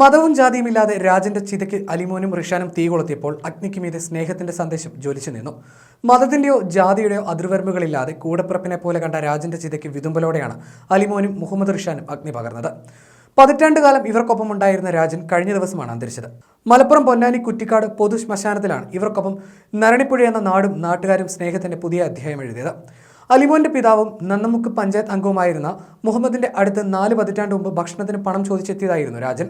മതവും ജാതിയും ഇല്ലാതെ രാജന്റെ ചിതയ്ക്ക് അലിമോനും റിഷാനും തീ കൊളുത്തിയപ്പോൾ അഗ്നിക്ക് മീതെ സ്നേഹത്തിന്റെ സന്ദേശം ജ്വലിച്ചു നിന്നു. മതത്തിന്റെയോ ജാതിയുടെയോ അതിർവരമ്പുകളില്ലാതെ കൂടപ്പിറപ്പിനെ പോലെ കണ്ട രാജന്റെ ചിതയ്ക്ക് വിതുമ്പലോടെയാണ് അലിമോനും മുഹമ്മദ് റിഷാനും അഗ്നി പകർന്നത്. പതിറ്റാണ്ട് കാലം ഇവർക്കൊപ്പം ഉണ്ടായിരുന്ന രാജൻ കഴിഞ്ഞ ദിവസമാണ് അന്തരിച്ചത്. മലപ്പുറം പൊന്നാനി കുറ്റിക്കാട് പൊതു ശ്മശാനത്തിലാണ് ഇവർക്കൊപ്പം നരണിപ്പുഴ എന്ന നാടും നാട്ടുകാരും സ്നേഹത്തിന്റെ പുതിയ അധ്യായം എഴുതിയത്. അലിമോന്റെ പിതാവും നന്നമുക്ക് പഞ്ചായത്ത് അംഗവുമായിരുന്ന മുഹമ്മദിന്റെ അടുത്ത് നാല് പതിറ്റാണ്ട് മുമ്പ് ഭക്ഷണത്തിന് പണം ചോദിച്ചെത്തിയതായിരുന്നു രാജൻ.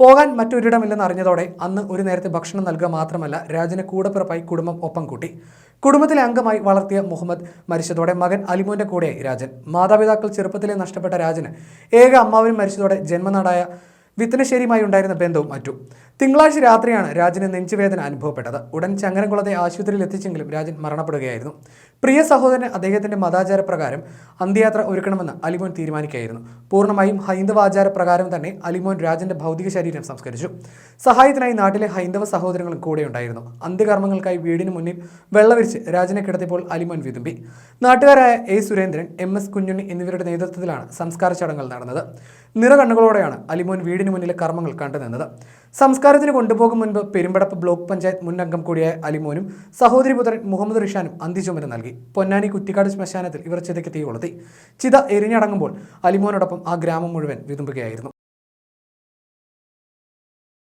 പോകാൻ മറ്റൊരിടമില്ലെന്ന് അറിഞ്ഞതോടെ അന്ന് ഒരു നേരത്തെ ഭക്ഷണം നൽകുക മാത്രമല്ല രാജനെ കൂടപ്പിറപ്പായി കുടുംബം ഒപ്പം കൂട്ടി. കുടുംബത്തിലെ അംഗമായി വളർത്തിയ മുഹമ്മദ് മരിച്ചതോടെ മകൻ അലിമോന്റെ കൂടെയായി രാജൻ. മാതാപിതാക്കൾ ചെറുപ്പത്തിലെ നഷ്ടപ്പെട്ട രാജന് ഏക അമ്മാവനും മരിച്ചതോടെ ജന്മനാടായ വിത്തനശ്ശേരിയുമായി ഉണ്ടായിരുന്ന ബന്ധവും മറ്റു. തിങ്കളാഴ്ച രാത്രിയാണ് രാജന് നെഞ്ചുവേദന അനുഭവപ്പെട്ടത്. ഉടൻ ചങ്ങരംകുളത്തെ ആശുപത്രിയിൽ എത്തിച്ചെങ്കിലും രാജൻ മരണപ്പെടുകയായിരുന്നു. പ്രിയ അദ്ദേഹത്തിന്റെ മതാചാര പ്രകാരം അന്ത്യയാത്ര ഒരുക്കണമെന്ന് അലിമോൻ തീരുമാനിക്കുകയായിരുന്നു. പൂർണമായും ഹൈന്ദവ ആചാര പ്രകാരം തന്നെ അലിമോൻ രാജന്റെ ഭൗതിക ശരീരം സംസ്കരിച്ചു. സഹായത്തിനായി നാട്ടിലെ ഹൈന്ദവ സഹോദരങ്ങളും കൂടെയുണ്ടായിരുന്നു അന്ത്യകർമ്മങ്ങൾക്കായി വീടിന് മുന്നിൽ വെള്ളവിരിച്ച് രാജനെ കിടത്തിയപ്പോൾ അലിമോൻ വിതുമ്പി. നാട്ടുകാരായ A. Surendran M. S. Kunjunni എന്നിവരുടെ നേതൃത്വത്തിലാണ് സംസ്കാര ചടങ്ങുകൾ നടന്നത്. നിറകണ്ണുകളോടെയാണ് അലിമോൻ വീടിന് മുന്നിലെ കർമ്മങ്ങൾ കണ്ടുനിന്നത്. സംസ്കാരത്തിന് കൊണ്ടുപോകും മുൻപ് പെരുമ്പടപ്പ് ബ്ലോക്ക് പഞ്ചായത്ത് മുൻ അംഗം കൂടിയായ അലിമോനും സഹോദരിപുത്രൻ മുഹമ്മദ് റിഷാനും അന്ത്യചുമതല നൽകി. പൊന്നാനി കുറ്റിക്കാട് ശ്മശാനത്തിൽ ഇവർ ചിതയ്ക്ക് തീ കൊളുത്തി. ചിത എരിഞ്ഞടങ്ങുമ്പോൾ അലിമോനോടൊപ്പം ആ ഗ്രാമം മുഴുവൻ വിതുമ്പുകയായിരുന്നു.